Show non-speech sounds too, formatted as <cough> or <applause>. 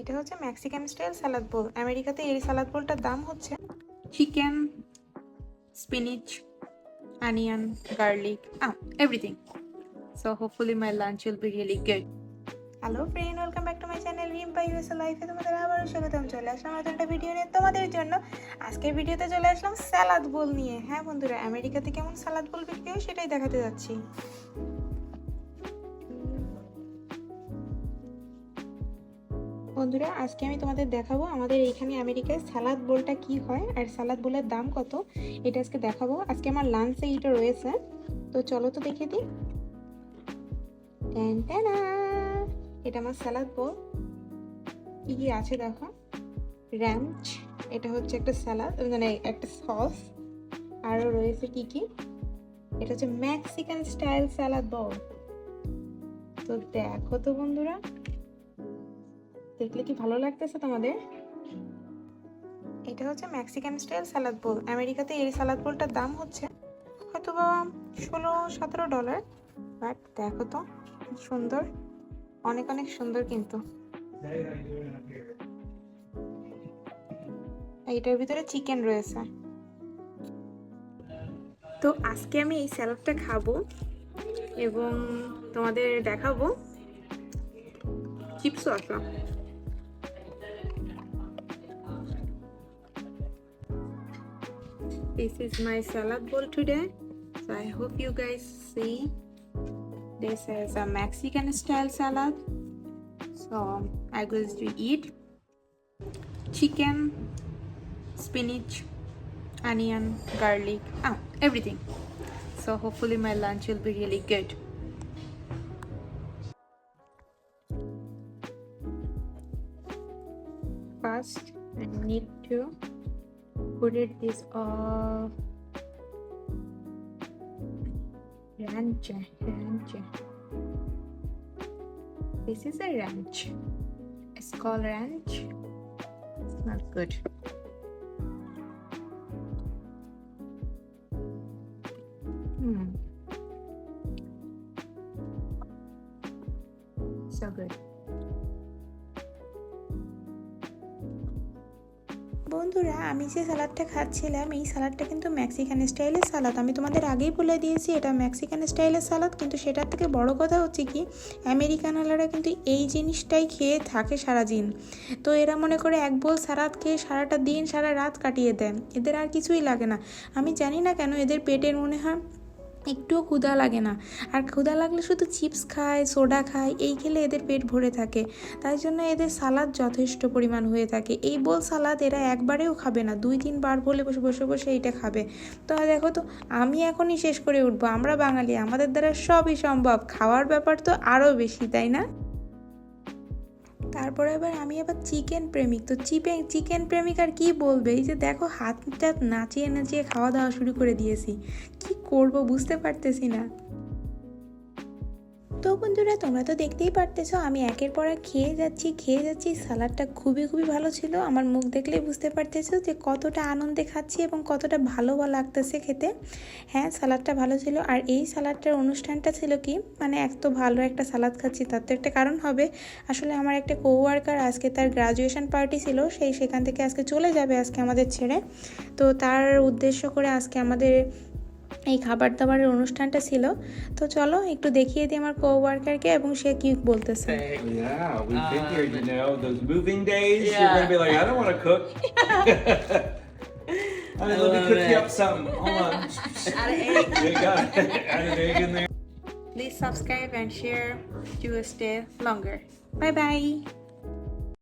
এটা হচ্ছে Mexican style সালাদ বোল আমেরিকাতে এই সালাদ বোলটার দাম হচ্ছে chicken spinach onion garlic everything so hopefully my lunch will be really good hello friend welcome back to my channel Rim by US লাইফে তোমাদের আবারও স্বাগতম। চলে আসলাম নতুন একটা ভিডিও নিয়ে তোমাদের জন্য। আজকের ভিডিওতে চলে আসলাম স্যালাদ বোল নিয়ে। হ্যাঁ বন্ধুরা আমেরিকাতে কেমন সালাদ বোল বিক্রি হয় সেটাই দেখাতে যাচ্ছি। বন্ধুরা, আজকে আমি তোমাদের দেখাবো আমাদের এইখানে আমেরিকায় সালাদ বোলটা কি হয় আর সালাদ বোলের দাম কত, এটা আজকে দেখাবো। আজকে আমার লাঞ্চে এটা রয়েছে। তো চলো তো দেখে দিই। এটা আমার সালাদ বোল। কি কি আছে দেখো? র্যাঞ্চ এটা হচ্ছে একটা স্যালাদ মানে একটা সস আরও রয়েছে কি কি? এটা হচ্ছে মেক্সিকান স্টাইল স্যালাদ বোল। তো দেখো তো বন্ধুরা। দেখলে কি ভালো লাগতেছে তোমাদের? এটা হচ্ছে মেক্সিকান স্টাইল সালাদ বোল আমেরিকাতে এই সালাদ বোলটার দাম হচ্ছে হয়তো বা ষোলো, সতেরো ডলার বাট দেখো তো, সুন্দর। অনেক অনেক সুন্দর কিন্তু। এইটার ভিতরে চিকেন রয়েছে। তো আজকে আমি এই স্যালাডটা খাব এবং তোমাদের দেখাবো। চিপসও আসলাম this is my salad bowl today. So i hope you guys see. This is a mexican style salad. So i'm going to eat chicken spinach onion garlic ah, everything. So hopefully my lunch will be really good. First i need to put it this uh ranch ranch. This is a ranch. It's called ranch. It's not good. Hmm. So good বন্ধুরা, আমি যে স্যালাডটা খাচ্ছিলাম, এই স্যালাডটা কিন্তু Mexican স্টাইলের সালাদ। আমি তোমাদের আগেই বলে দিয়েছি, এটা ম্যাক্সিকান স্টাইলের সালাদ, কিন্তু সেটার থেকে বড় কথা হচ্ছে কি আমেরিকানওয়ালারা কিন্তু এই জিনিসটাই খেয়ে থাকে সারা দিন তো এরা মনে করে এক বোল সালাদ খেয়ে সারাটা দিন, সারা রাত কাটিয়ে দেয়। এদের আর কিছুই লাগে না। আমি জানি না কেন এদের পেটের মনে হয় একটুও ক্ষুধা লাগে না। আর ক্ষুধা লাগলে শুধু চিপস খায়, সোডা খায়, এই খেলে এদের পেট ভরে থাকে। তাই জন্য এদের সালাদ যথেষ্ট পরিমাণ হয়ে থাকে। এই বোল সালাদ এরা একবারেও খাবে না, দুই তিন বার বলে বসে বসে বসে এইটা খাবে। তো দেখো তো, আমি এখনই শেষ করে উঠবো। আমরা বাঙালি, আমাদের দ্বারা সবই সম্ভব। খাওয়ার ব্যাপার তো আরও বেশি, তাই না? তারপরে এবার আমি আবার চিকেন প্রেমিক। তো চিপে, চিকেন প্রেমিক আর কী বলবে? এই যে দেখো হাতটা নাচিয়ে নাচিয়ে খাওয়া দাওয়া শুরু করে দিয়েছি। কি করব বুঝতে পারতেছি না। তো বন্ধুরা, তোমরা তো দেখতেই পারতেছো, আমি একের পর এক খেয়ে যাচ্ছি খেয়ে যাচ্ছি। সালাডটা খুবই খুবই ভালো ছিল। আমার মুখ দেখলেই বুঝতে পারতেছো যে কতটা আনন্দে খাচ্ছি এবং কতটা ভালো লাগতেছে খেতে। হ্যাঁ সালাডটা ভালো ছিল। আর এই সালাডটার অনুষ্ঠানটা ছিল কি? মানে এত ভালো একটা সালাদ খাচ্ছি, তার তো একটা কারণ হবে। আসলে আমার একটা কোওয়ার্কার আজকে তার গ্রাজুয়েশন পার্টি ছিল, সেই সেখান থেকে আজকে চলে যাবে আজকে আমাদের ছেড়ে। তো তার উদ্দেশ্য করে আজকে আমাদের এই খাবার দাবারের অনুষ্ঠানটা ছিল। তো চলো একটু দেখিয়ে দিই আমার কো ওয়ার্কারকে এবং সে কি বলতেছে। uh, <laughs> <laughs> <laughs> Please subscribe and share to stay longer. Bye bye.